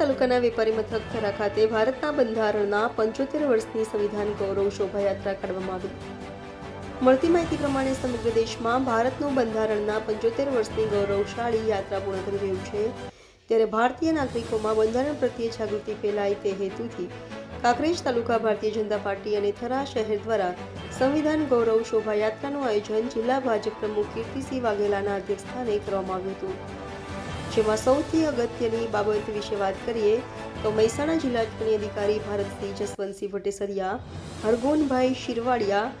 તાલુકાના વેપારી મથક થરા ખાતે ભારતના બંધારણના પંચોતેર વર્ષની સંવિધાન ગૌરવ શોભાયાત્રા કાઢવામાં આવી. મળતી માહિતી પ્રમાણે સમગ્ર દેશમાં ભારતનું બંધારણના પંચોતેર વર્ષની ગૌરવશાળી યાત્રા પૂર્ણ કરી રહ્યું છે. ત્યારે ભારતીય નાગરિકોમાં બંધારણ પ્રત્યે જાગૃતિ ફેલાય તે હેતુથી કાંકરેજ તાલુકા ભારતીય જનતા પાર્ટી અને થરા શહેર દ્વારા સંવિધાન ગૌરવ શોભાયાત્રાનું આયોજન જિલ્લા ભાજપ પ્રમુખ કીર્તિસિંહ વાઘેલાના અધ્યક્ષસ્થાને કરવામાં આવ્યું હતું. જેમાં સૌથી અગત્યની બાબત વિશે વાત કરીએ તો મહેસાણા જિલ્લા ચૂંટણી અધિકારી ભારતસિંહ જસવંતસિંહ ભટ્ટેસરિયા હરગોનભાઈ શિરવાડિયા,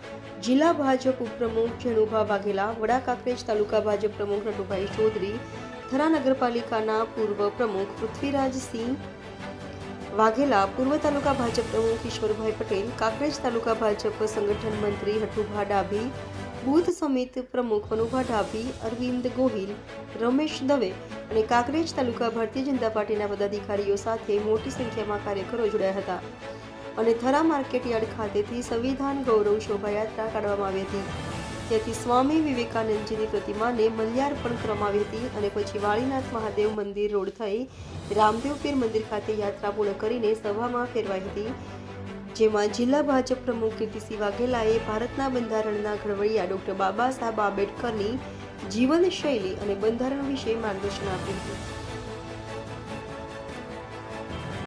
જિલ્લા ભાજપ ઉપપ્રમુખ જેણુભા વાઘેલા, વડા કાંકરેજ તાલુકા ભાજપ પ્રમુખ નટુભાઈ ચૌધરી, થરા નગરપાલિકાના પૂર્વ પ્રમુખ પૃથ્વીરાજસિંહ વાઘેલા, પૂર્વ તાલુકા ભાજપ પ્રમુખ ઈશ્વરભાઈ પટેલ, કાંકરેજ તાલુકા ભાજપ સંગઠન મંત્રી હઠુભા ડાભી બૂથ સમિત પ્રમુખ મનુભા ઢાભી અરવિંદ ગોહિલ, રમેશ દવે અને કાંકરેજ તાલુકા ભારતીય જનતા પાર્ટીના પદાધિકારીઓ સાથે મોટી સંખ્યામાં કાર્યકરો જોડાયા હતા અને થરા માર્કેટ યાર્ડ ખાતેથી સંવિધાન ગૌરવ શોભાયાત્રા કાઢવામાં આવી હતી. ત્યાંથી સ્વામી વિવેકાનંદજીની પ્રતિમાને મલ્યાર્પણ કરવામાં હતી અને પછી વાળીનાથ મહાદેવ મંદિર રોડ થઈ રામદેવ પીર મંદિર ખાતે યાત્રા પૂર્ણ કરીને સભામાં ફેરવાઈ હતી. જેમાં જિલ્લા ભાજપ પ્રમુખ કીર્તિસિંહ વાઘેલાએ ભારતના બંધારણના ઘડવૈયા ડોક્ટર બાબા સાહેબ આંબેડકરની જીવનશૈલી અને બંધારણ વિશે માર્ગદર્શન આપ્યું હતું.